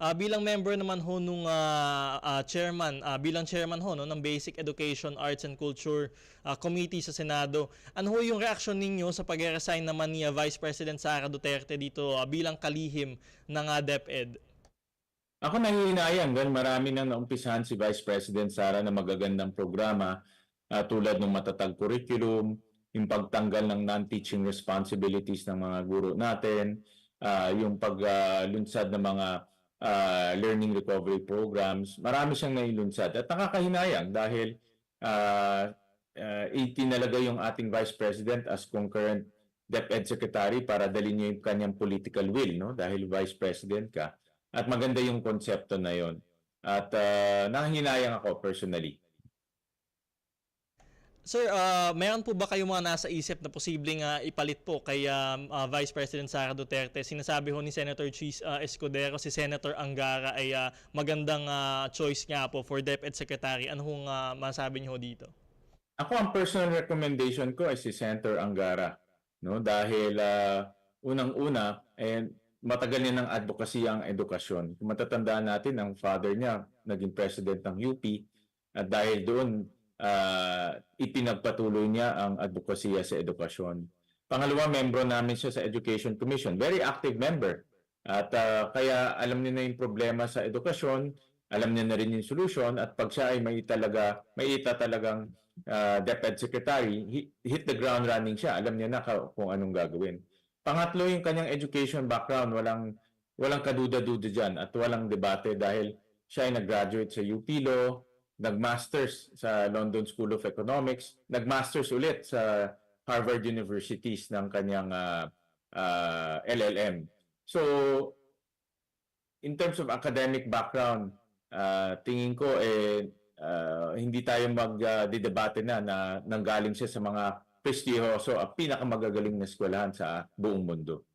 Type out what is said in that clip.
Ah, bilang member naman ho nung ah, ah, chairman, ah, bilang chairman ho no, ng Basic Education, Arts and Culture ah, Committee sa Senado, ano ho yung reaksyon ninyo sa pag-resign naman ni ah, Vice President Sara Duterte dito ah, bilang kalihim ng ah, DepEd? Ako nangihinayang dahil marami nang naumpisahan si Vice President Sara na magagandang programa ah, tulad ng matatag curriculum, yung pagtanggal ng non-teaching responsibilities ng mga guro natin, ah, yung paglunsad ng mga ah, learning recovery programs. Marami siyang nailunsad at nakakahinayang dahil ah, ah, itinalaga yung ating Vice President as concurrent DepEd Secretary para dalhin niya yung kanyang political will no dahil Vice President ka. At maganda yung konsepto na yon. At uh, nanginayang ako personally. Sir, ah, mayroon po ba kayo mga nasa isip na posibleng ah, ipalit po kay ah, ah, Vice President Sara Duterte? Sinasabi ho ni Senator Cheese ah, Escudero, si Senator Angara ay ah, magandang ah, choice nga po for DepEd Secretary. Ano hong ah, masabi niyo dito? Ako ang personal recommendation ko ay si Senator Angara, no? Dahil ah, unang-una eh matagal niya ng advocacy ang edukasyon. Matatandaan natin ang father niya naging president ng UP at dahil doon ah, ipinagpatuloy niya ang advokasya sa edukasyon. Pangalawa, membro namin siya sa Education Commission. Very active member. At ah, kaya alam niya na yung problema sa edukasyon, alam niya na rin yung solution at pag siya ay may talaga may ita talagang uh, DepEd Secretary, hi- hit the ground running siya. Alam niya na kung anong gagawin. Pangatlo, yung kanyang education background, walang walang kaduda-duda diyan at walang debate dahil siya ay nag-graduate sa UP Law, nag-masters sa London School of Economics, nag-masters ulit sa Harvard Universities ng kanyang ah, ah, LLM. So, in terms of academic background, ah, tingin ko eh ah, hindi tayo magdidebate na na nanggaling siya sa mga prestigyoso at pinakamagagaling na eskwelahan sa buong mundo.